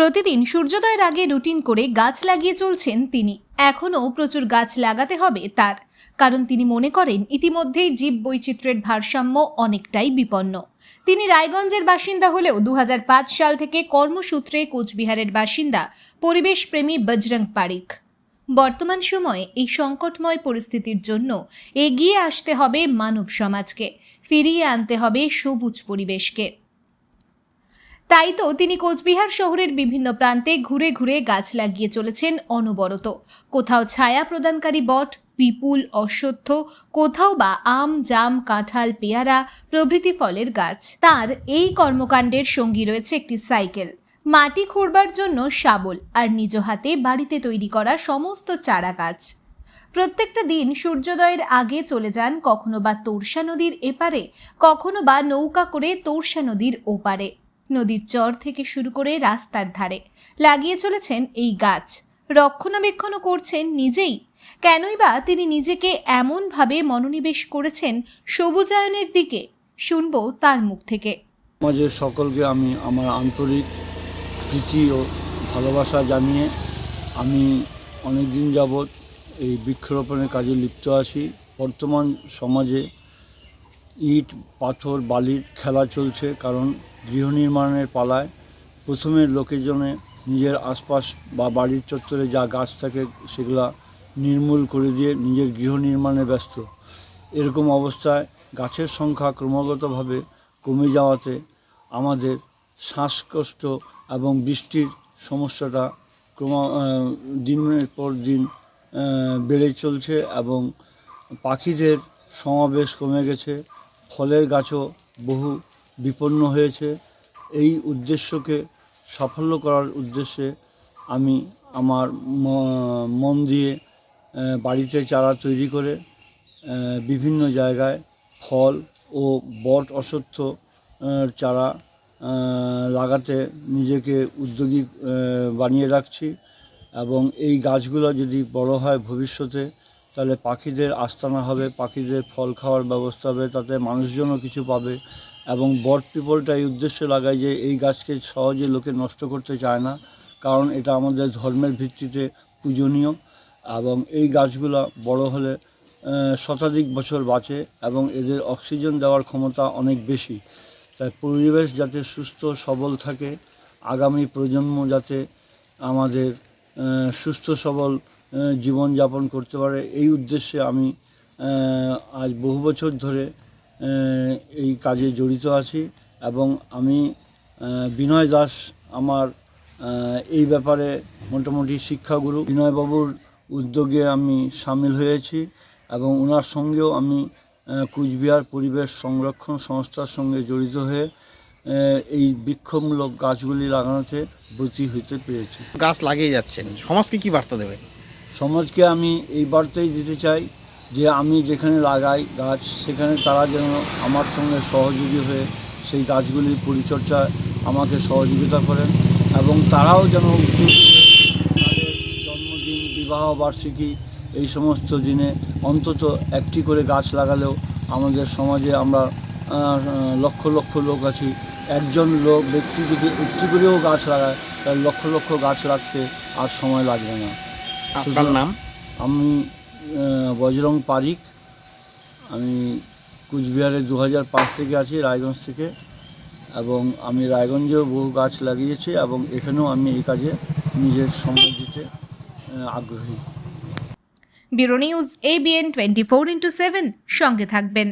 প্রতিদিন সূর্যোদয়ের আগে রুটিন করে গাছ লাগিয়ে চলছেন তিনি। এখনও প্রচুর গাছ লাগাতে হবে তার, কারণ তিনি মনে করেন ইতিমধ্যেই জীব বৈচিত্র্যের ভারসাম্য অনেকটাই বিপন্ন। তিনি রায়গঞ্জের বাসিন্দা হলেও দু হাজার পাঁচ সাল থেকে কর্মসূত্রে কোচবিহারের বাসিন্দা, পরিবেশপ্রেমী বজরং পারিক বর্তমান সময়ে এই সংকটময় পরিস্থিতির জন্য এগিয়ে আসতে হবে মানব সমাজকে, ফিরিয়ে আনতে হবে সবুজ পরিবেশকে। তাই তো তিনি কোচবিহার শহরের বিভিন্ন প্রান্তে ঘুরে ঘুরে গাছ লাগিয়ে চলেছেন অনবরত। কোথাও ছায়া প্রদানকারী বট, বিপুল অশ্বত্থ, কোথাও বা আম, জাম, কাঁঠাল, পেয়ারা প্রভৃতি ফলের গাছ। তার এই কর্মকাণ্ডের সঙ্গী রয়েছে একটি সাইকেল। মাটি খুঁড়বার জন্য শাবল আর নিজ হাতে বাড়িতে তৈরি করা সমস্ত চারা গাছ। প্রত্যেকটা দিন সূর্যোদয়ের আগে চলে যান কখনো বা তোরসা নদীর এপারে, কখনো বা নৌকা করে তোরসা নদীর ওপারে। নদীর চর থেকে শুরু করে রাস্তার ধারে। লাগিয়ে চলেছেন এই গাছ। রক্ষণাবেক্ষণও করছেন নিজেই। কেনই বা তিনি নিজেকে এমনভাবে মনোনিবেশ করেছেন সবুজায়নের দিকে, শুনব তার মুখ থেকে। সমাজের সকলকে আমি আমার আন্তরিক প্রীতি ও ভালোবাসা জানিয়ে আমি অনেক দিন যাবৎ এই বৃক্ষরোপণের কাজে লিপ্ত আছি। বর্তমান সমাজে ইট, পাথর, বালির খেলা চলছে, কারণ গৃহ নির্মাণের পালায় প্রথমে লোকেজনে নিজের আশপাশ বা বাড়ির চত্বরে যা গাছ থাকে সেগুলা নির্মূল করে দিয়ে নিজের গৃহ নির্মাণে ব্যস্ত। এরকম অবস্থায় গাছের সংখ্যা ক্রমাগতভাবে কমে যাওয়াতে আমাদের শ্বাসকষ্ট এবং বৃষ্টির সমস্যাটা ক্রমা দিনের পর দিন বেড়ে চলছে এবং পাখিদের সমাবেশ কমে গেছে। ফলের গাছও বহু বিপন্ন হয়েছে। এই উদ্দেশ্যকে সাফল্য করার উদ্দেশ্যে আমি আমার মন দিয়ে বাড়িতে চারা তৈরি করে বিভিন্ন জায়গায় ফল ও বট আহ, চারা লাগাতে নিজেকে উদ্যোগী বানিয়ে রাখছি এবং এই গাছগুলো যদি বড় হয় ভবিষ্যতে তাহলে পাখিদের আস্তানা হবে পাখিদের ফল খাওয়ার ব্যবস্থা হবে তাতে মানুষজনও কিছু পাবে। এবং বট পিপলটা এই উদ্দেশ্যে লাগায় যে এই গাছকে সহজে লোকে নষ্ট করতে চায় না, কারণ এটা আমাদের ধর্মের ভিত্তিতে পূজনীয় এবং এই গাছগুলো বড় হলে শতাধিক বছর বাঁচে এবং এদের অক্সিজেন দেওয়ার ক্ষমতা অনেক বেশি। তাই পরিবেশ যাতে সুস্থ, সবল থাকে, আগামী প্রজন্ম যাতে আমাদের সুস্থ, সবল জীবনযাপন করতে পারে, এই উদ্দেশ্যে আমি আজ বহু বছর ধরে এই কাজে জড়িত আছি এবং আমি বিনয় দাস আমার এই ব্যাপারে মোটামুটি শিক্ষাগুরু। বিনয়বাবুর উদ্যোগে আমি সামিল হয়েছি এবং ওনার সঙ্গেও আমি কুচবিহার পরিবেশ সংরক্ষণ সংস্থার সঙ্গে জড়িত হয়ে এই বৃক্ষমূলক গাছগুলি লাগানোতে ব্রতী হইতে পেরেছি। গাছ লাগিয়ে যাচ্ছেন। সমাজকে কি বার্তা দেবেন? সমাজকে আমি এই বার্তাই দিতে চাই যে আমি যেখানে লাগাই গাছ সেখানে তারা যেন আমার সঙ্গে সহযোগী হয়ে সেই গাছগুলির পরিচর্যায় আমাকে সহযোগিতা করেন এবং তারাও যেন তাদের জন্মদিন বিবাহ বার্ষিকী এই সমস্ত দিনে অন্তত একটি করে গাছ লাগালেও আমাদের সমাজে আমরা লক্ষ লক্ষ লোক আছি। একজন লোক ব্যক্তি যদি একটি করেও গাছ লাগায় তাহলে লক্ষ লক্ষ গাছ রাখতে আর সময় লাগবে না। আপনার নাম? আমি বজরং পারিক। আমি কুচবিহারে দু হাজার পাঁচ থেকে আছি, রায়গঞ্জ থেকে। এবং আমি রায়গঞ্জেও বহু গাছ লাগিয়েছি এবং এখানেও আমি এই কাজে নিজের সময় দিতে আগ্রহী। Bureau news ABN twenty four into seven সঙ্গে থাকবেন।